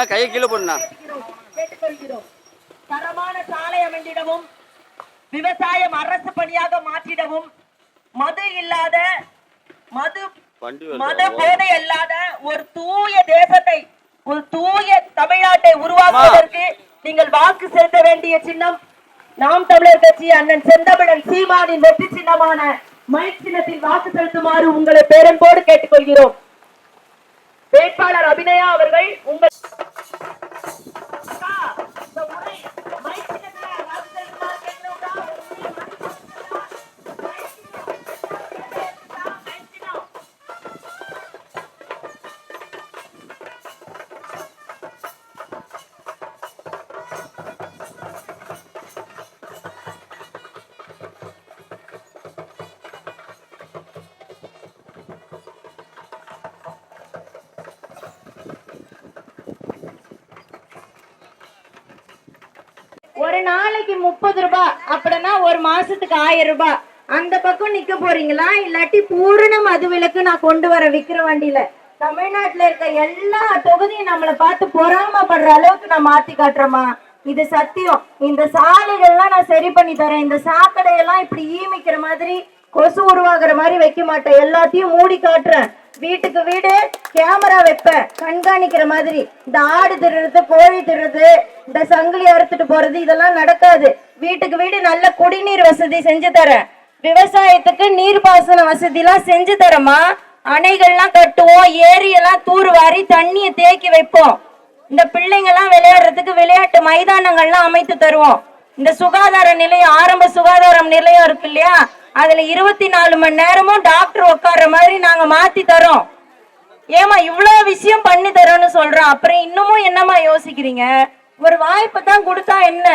நான் கையை கீழே போடுண்ணா. தரமான சாலை அமைந்திடவும் விவசாயம் அரசு பணியாக மாற்றிடவும் மது இல்லாத மது மத போதை அல்லாத ஒரு தூய தேசத்தை ஒரு தூய தமிழ்நாட்டை உருவாக்குவதற்கு நீங்கள் வாக்கு செலுத்த வேண்டிய சின்னம் நாம் தமிழர் கட்சி அண்ணன் செந்தமிழன் சீமானின் வெற்றி சின்னமான மைக் சின்னத்தில் வாக்கு செலுத்துமாறு உங்களை பேரன்போடு கேட்டுக்கொள்கிறோம். வேட்பாளர் அபிநயா அவர்கள் உங்கள் ஒரு நாளைக்கு முப்பது ரூபாய் அப்படின்னா ஒரு மாசத்துக்கு ஆயிரம் ரூபாய் அந்த பக்கம் நிக்க போறீங்களா? இல்லாட்டி பூரண மது விலக்கு நான் கொண்டு வர விக்கிற வண்டியில. தமிழ்நாட்டுல இருக்க எல்லா தொகுதியும் நம்மளை பார்த்து பொறாமப்படுற அளவுக்கு நான் மாத்தி காட்டுறேமா இது சத்தியம். இந்த சாலைகள்லாம் நான் சரி பண்ணி தரேன். இந்த சாக்கடையெல்லாம் இப்படி ஈமிக்கிற மாதிரி கொசு உருவாகிற மாதிரி வைக்க மாட்டேன். எல்லாத்தையும் மூடி காட்டுறேன். வீட்டுக்கு வீடு கேமரா வைப்பேன். கண்காணிக்கிற மாதிரி. இந்த ஆடு திருடுறது கோழி திருடுறது இந்த சங்கிலி அறுத்துட்டு போறது இதெல்லாம் நடக்காது. வீட்டுக்கு வீடு நல்ல குடிநீர் வசதி செஞ்சு தரேன். விவசாயத்துக்கு நீர்ப்பாசன வசதி எல்லாம் செஞ்சு தரமா அணைகள்லாம் கட்டுவோம் ஏரியெல்லாம் தூர்வாரி தண்ணியை தேக்கி வைப்போம். இந்த பிள்ளைங்க எல்லாம் விளையாடுறதுக்கு விளையாட்டு மைதானங்கள்லாம் அமைத்து தருவோம். இந்த சுகாதார நிலையம் ஆரம்ப சுகாதாரம் நிலையம் இருக்கு இல்லையா? அதுல இருபத்தி நாலு மணி நேரமும் டாக்டர் உட்கார்ற மாதிரி நாங்க மாத்தி தரோம். ஏமா இவ்வளவு விஷயம் பண்ணி தரோம்னு சொல்றோம். அப்புறம் இன்னமும் என்னமா யோசிக்கிறீங்க? ஒரு வாய்ப்பு தான் கொடுத்தா என்ன?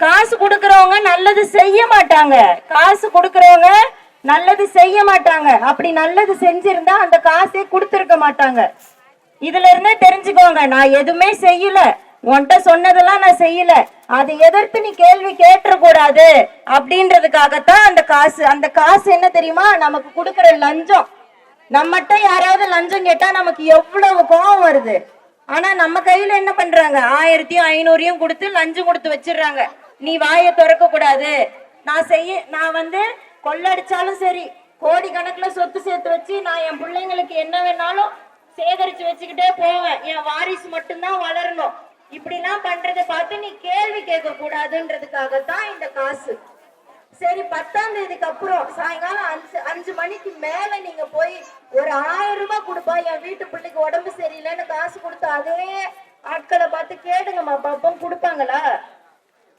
காசு கொடுக்கறவங்க நல்லது செய்ய மாட்டாங்க. காசு கொடுக்கறவங்க நல்லது செய்ய மாட்டாங்க. அப்படி நல்லது செஞ்சிருந்தா அந்த காசே கொடுத்துருக்க மாட்டாங்க. இதுல இருந்தே தெரிஞ்சுக்கோங்க. நான் எதுவுமே செய்யல. உன்கிட்ட சொன்னதெல்லாம் நான் செய்யல. அதை எதிர்த்து நீ கேள்வி கேட்டக்கூடாது அப்படின்றதுக்காகத்தான் அந்த காசு. அந்த காசு என்ன தெரியுமா? நமக்கு கொடுக்குற லஞ்சம். நம்மகிட்ட யாராவது லஞ்சம் கேட்டா நமக்கு எவ்வளவு கோபம் வருது. ஆனா நம்ம கையில என்ன பண்றாங்க? ஆயிரத்தையும் ஐநூறையும் கொடுத்து லஞ்சம் கொடுத்து வச்சிடுறாங்க. நீ வாயை திறக்க கூடாது நான் செய்ய நான் வந்து கொள்ளடிச்சாலும் சரி கோடி கணக்குல சொத்து சேர்த்து வச்சு நான் என் பிள்ளைங்களுக்கு என்ன வேணாலும் சேகரிச்சு வச்சுக்கிட்டே போவேன். என் வாரிசு மட்டும்தான் வளரணும். இப்படிலாம் பண்றதை பார்த்து நீ கேள்வி கேட்க கூடாதுன்றதுக்காகத்தான் இந்த காசு. சரி பத்தாம் தேதிக்கு அப்புறம் சாயங்காலம் அஞ்சு அஞ்சு மணிக்கு மேல நீங்க போய் ஒரு ஆயிரம் ரூபாய் கொடுப்பா. என் வீட்டு பிள்ளைக்கு உடம்பு சரியில்லைன்னு காசு கொடுத்தா அதே ஆட்களை பார்த்து கேடுங்கம்மா பாப்போம் கொடுப்பாங்களா?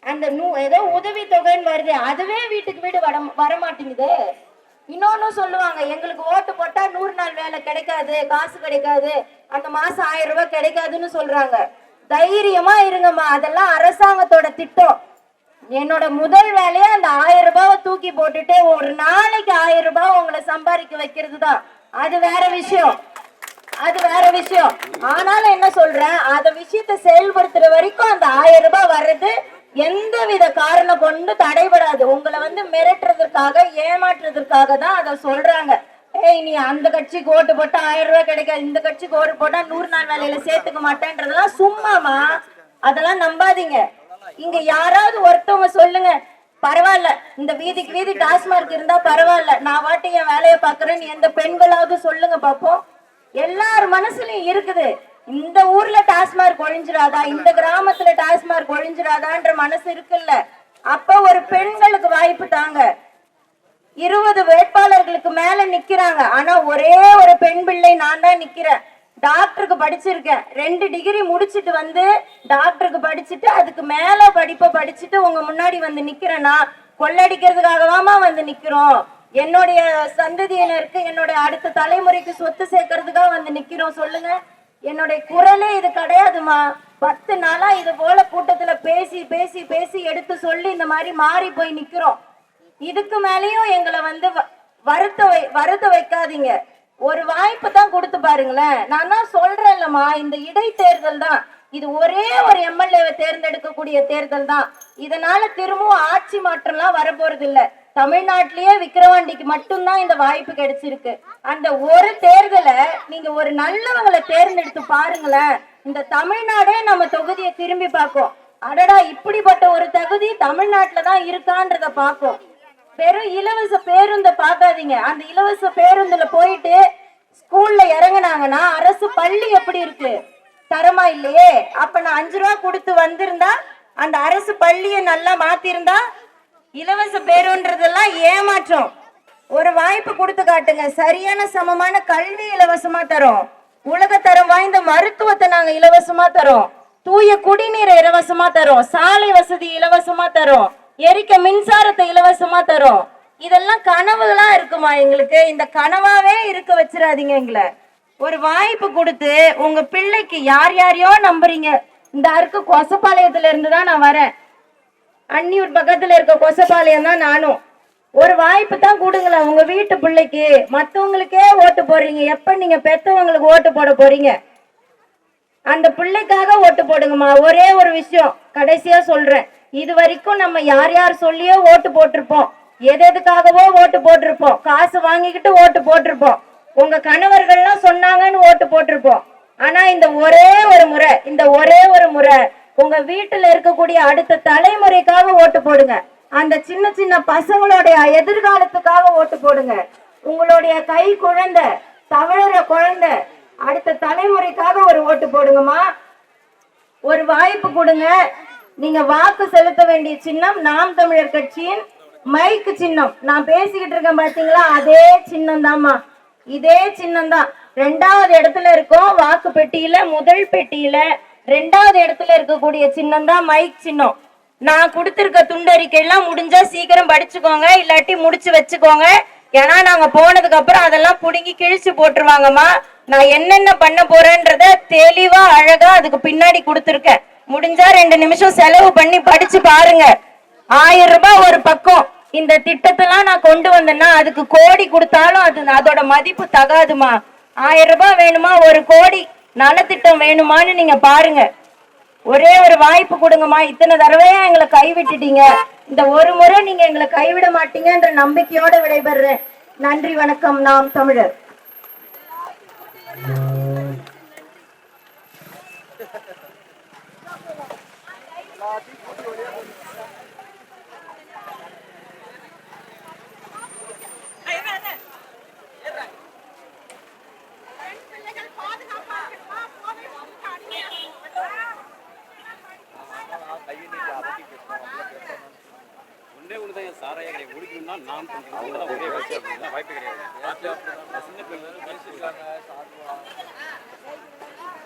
அந்த நூ ஏதோ உதவி தொகைன்னு வருது அதுவே வீட்டுக்கு வீடு வர வர மாட்டேங்குது இன்னொன்னு சொல்லுவாங்க எங்களுக்கு ஓட்டு போட்டா நூறு நாள் வேலை கிடைக்காது காசு கிடைக்காது அந்த மாசம் ஆயிரம் ரூபாய் கிடைக்காதுன்னு சொல்றாங்க. தைரியமா இருங்கம்மா. அதெல்லாம் அரசாங்கத்தோட திட்டம். என்னோட முதல் வேலையே அந்த ஆயிரம் ரூபாவை தூக்கி போட்டுட்டு ஒரு நாளைக்கு ஆயிரம் ரூபாய் உங்களை சம்பாதிக்க வைக்கிறது தான் அது வேற விஷயம். அது வேற விஷயம். ஆனாலும் என்ன சொல்றேன்? அந்த விஷயத்தை செயல்படுத்துற வரைக்கும் அந்த ஆயிரம் ரூபாய் வர்றது எந்த வித காரணம் கொண்டு தடைபடாது. உங்களை வந்து மிரட்டுறதுக்காக ஏமாற்றுறதுக்காக தான் அதை சொல்றாங்க. ஏய் நீ அந்த கட்சிக்கு ஓட்டு போட்டா ஆயிரம் ரூபாய் கிடைக்காது. இந்த கட்சிக்கு ஓட்டு போட்டா நூறு நாள் வேலையில சேர்த்துக்க மாட்டேன்றதெல்லாம் சும்மாமா அதெல்லாம் நம்பாதீங்க. இங்க யாராவது ஒருத்தவங்க சொல்லுங்க. பரவாயில்ல இந்த வீதிக்கு வீதி டாஸ்மார்க் இருந்தா பரவாயில்ல. நான் வாட்டி என் வேலையை பாக்குறேன்னு எந்த பெண்களாவது சொல்லுங்க பாப்போம். எல்லார் மனசுலயும் இருக்குது. இந்த ஊர்ல டாஸ்மார்க் ஒழிஞ்சிடாதா? இந்த கிராமத்துல டாஸ்மார்க் ஒழிஞ்சிராதான்ற மனசு இருக்குல்ல. அப்ப ஒரு பெண்களுக்கு வாய்ப்பு தாங்க. இருபது வேட்பாளர்களுக்கு மேல நிக்கிறாங்க. ஆனா ஒரே ஒரு பெண் பிள்ளை நான் தான் நிக்கிறேன். டாக்டருக்கு படிச்சிருக்கேன். ரெண்டு டிகிரி முடிச்சிட்டு வந்து டாக்டருக்கு படிச்சுட்டு அதுக்கு மேல படிப்பை படிச்சுட்டு உங்க முன்னாடி வந்து நிக்கிறேன்னா கொள்ளடிக்கிறதுக்காகவாமா வந்து நிக்கிறோம். என்னுடைய சந்ததியினருக்கு என்னுடைய அடுத்த தலைமுறைக்கு சொத்து சேர்க்கறதுக்காக வந்து நிக்கிறோம். சொல்லுங்க. என்னுடைய குரலே இது கிடையாதுமா? பத்து நாளா இது போல கூட்டத்துல பேசி பேசி பேசி எடுத்து சொல்லி இந்த மாதிரி மாறி போய் நிக்கிறோம். இதுக்கு மேலேயும் எங்களை வந்து வ- வருத்த வை வருத்த வைக்காதீங்க. ஒரு வாய்ப்பு தான் கொடுத்து பாருங்களேன். நான் தான் சொல்றேன்லம்மா இந்த இடைத்தேர்தல் தான். இது ஒரே ஒரு எம்எல்ஏவை தேர்ந்தெடுக்கக்கூடிய தேர்தல் தான். இதனால திரும்பவும் ஆட்சி மாற்றம்லாம் வரப்போறது இல்ல தமிழ்நாட்டிலேயே விக்கிரவாண்டிக்கு மட்டும்தான் இந்த வாய்ப்பு கிடைச்சிருக்கு. அந்த ஒரு தேர்தலை நீங்க ஒரு நல்லவங்களை தேர்ந்தெடுத்து பாருங்களேன். இந்த தமிழ்நாடே நம்ம தொகுதியை திரும்பி பார்க்கும். அடடா இப்படிப்பட்ட ஒரு தகுதி தமிழ்நாட்டுல தான் இருக்கான்றத பார்க்கும். வெறும் இலவச பேருந்தை பார்க்காதீங்க. அந்த இலவச பேருந்துல போயிட்டு ஸ்கூல்ல இறங்குனாங்கன்னா அரசு பள்ளி எப்படி இருக்கு? தரமா இல்லையே? அப்ப நான் அஞ்சு ரூபா கொடுத்து வந்திருந்தா அந்த அரசு பள்ளியை நல்லா மாத்திருந்தா இலவச பேருன்றதெல்லாம் ஏமாற்றம். ஒரு வாய்ப்பு கொடுத்து காட்டுங்க. சரியான சமமான கல்வி இலவசமா தரோம். உலகத்தரம் வாய்ந்த மருத்துவத்தை நாங்க இலவசமா தரோம். தூய குடிநீரை இலவசமா தரோம். சாலை வசதி இலவசமா தரோம். எரிக்க மின்சாரத்தை இலவசமா தரோம். இதெல்லாம் கனவுகளா இருக்குமா எங்களுக்கு? இந்த கனவாவே இருக்க வச்சிடாதீங்க எங்களை. ஒரு வாய்ப்பு கொடுத்து உங்க பிள்ளைக்கு யார் யாரையோ நம்புறீங்க. இந்த அருக்கு கொசப்பாளையத்துல இருந்து தான் நான் வரேன். அன்னியூர் பக்கத்துல இருக்க கொசப்பாளையம் தான் நானும். ஒரு வாய்ப்பு தான் கொடுங்களேன் உங்க வீட்டு பிள்ளைக்கு. மத்தவங்களுக்கே ஓட்டு போடுறீங்க. எப்ப நீங்க பெத்தவங்களுக்கு ஓட்டு போட போறீங்க? அந்த பிள்ளைக்காக ஓட்டு போடுங்கம்மா. ஒரே ஒரு விஷயம். கடைசியா சொல்றேன். இது வரைக்கும் நம்ம யார் யார் சொல்லியோ ஓட்டு போட்டிருப்போம். எது எதுக்காகவோ ஓட்டு போட்டிருப்போம். காசு வாங்கிக்கிட்டு ஓட்டு போட்டிருப்போம். உங்க கணவர்கள்லாம் சொன்னாங்கன்னு ஓட்டு போட்டிருப்போம். ஆனா இந்த ஒரே ஒரு முறை இந்த ஒரே ஒரு முறை உங்க வீட்டுல இருக்கக்கூடிய அடுத்த தலைமுறைக்காக ஓட்டு போடுங்க. அந்த சின்ன சின்ன பசங்களுடைய எதிர்காலத்துக்காக ஓட்டு போடுங்க. உங்களுடைய கை குழந்தை தவழற குழந்தை அடுத்த தலைமுறைக்காக ஒரு ஓட்டு போடுங்கம்மா. ஒரு வாய்ப்பு கொடுங்க. நீங்க வாக்கு செலுத்த வேண்டிய சின்னம் நாம் தமிழர் கட்சியின் மைக்கு சின்னம். நான் பேசிக்கிட்டு இருக்கேன் பாத்தீங்களா? அதே சின்னம் தாம்மா இதே சின்னம் தான் ரெண்டாவது இடத்துல இருக்கோம். வாக்கு பெட்டியில முதல் பெட்டியில ரெண்டாவது இடத்துல இருக்கக்கூடிய சின்னம் தான் மைக் சின்னம். நான் கொடுத்திருக்க துண்டறிக்கை எல்லாம் முடிஞ்சா சீக்கிரம் படிச்சுக்கோங்க. இல்லாட்டி முடிச்சு வச்சுக்கோங்க. ஏன்னா நாங்க போனதுக்கு அப்புறம் அதெல்லாம் புடுங்கி கிழிச்சு போட்டுருவாங்கம்மா. நான் என்னென்ன பண்ண போறேன்றத தெளிவா அழகா அதுக்கு பின்னாடி கொடுத்துருக்கேன். முடிஞ்சா ரெண்டு நிமிஷம் செலவு பண்ணி படிச்சு பாருங்க. ஆயிரம் ரூபாய் ஒரு பக்கம். இந்த திட்டத்தெல்லாம் நான் கொண்டு வந்தேன்னா அதுக்கு கோடி கொடுத்தாலும் அது அதோட மதிப்பு தகாதுமா. ஆயிரம் ரூபாய் வேணுமா? ஒரு கோடி நலத்திட்டம் வேணுமான்னு நீங்க பாருங்க. ஒரே ஒரு வாய்ப்பு கொடுங்கம்மா. இத்தனை தடவையா எங்களை கைவிட்டுட்டீங்க. இந்த ஒரு முறை நீங்க எங்களை கைவிட மாட்டீங்கன்ற நம்பிக்கையோட விடைபெறேன். நன்றி வணக்கம். நாம் தமிழர். கடை முடிக்கணும்னா வாய்ப்பு கிடையாது.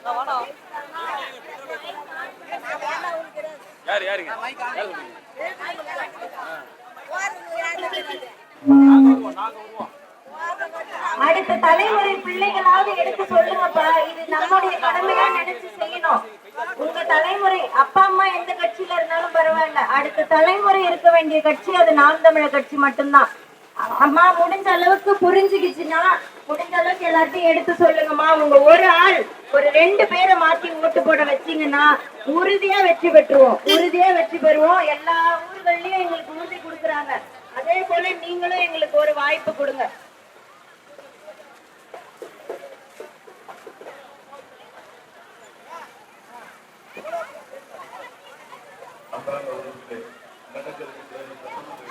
பிள்ளைங்க யார் யாருங்க? அடுத்த தலைமுறை பிள்ளைகளாவது எடுத்து சொல்லுங்கப்பா. இது நம்முடைய கடமையா நினைச்சு செய்யணும். உங்க தலைமுறை அப்பா அம்மா எந்த கட்சியில இருந்தாலும் பரவாயில்ல அடுத்த தலைமுறை இருக்க வேண்டிய கட்சி அது நாம் தமிழர் கட்சி மட்டும்தான். அம்மா முடிஞ்ச அளவுக்கு புரிஞ்சுக்கிச்சுன்னா முடிஞ்ச அளவுக்கு எல்லாத்தையும் எடுத்து சொல்லுங்கம்மா. உங்க ஒரு ஆள் ஒரு ரெண்டு பேரை மாத்தி ஓட்டு போட வச்சீங்கன்னா உறுதியா வெற்றி பெற்றுவோம். உறுதியா வெற்றி பெறுவோம். எல்லா ஊர்கள்லயும் எங்களுக்கு உறுதி கொடுக்குறாங்க. அதே போல நீங்களும் எங்களுக்கு ஒரு வாய்ப்பு கொடுங்க. ఘనంగా ఊరించే ఘనంగా జరిగించే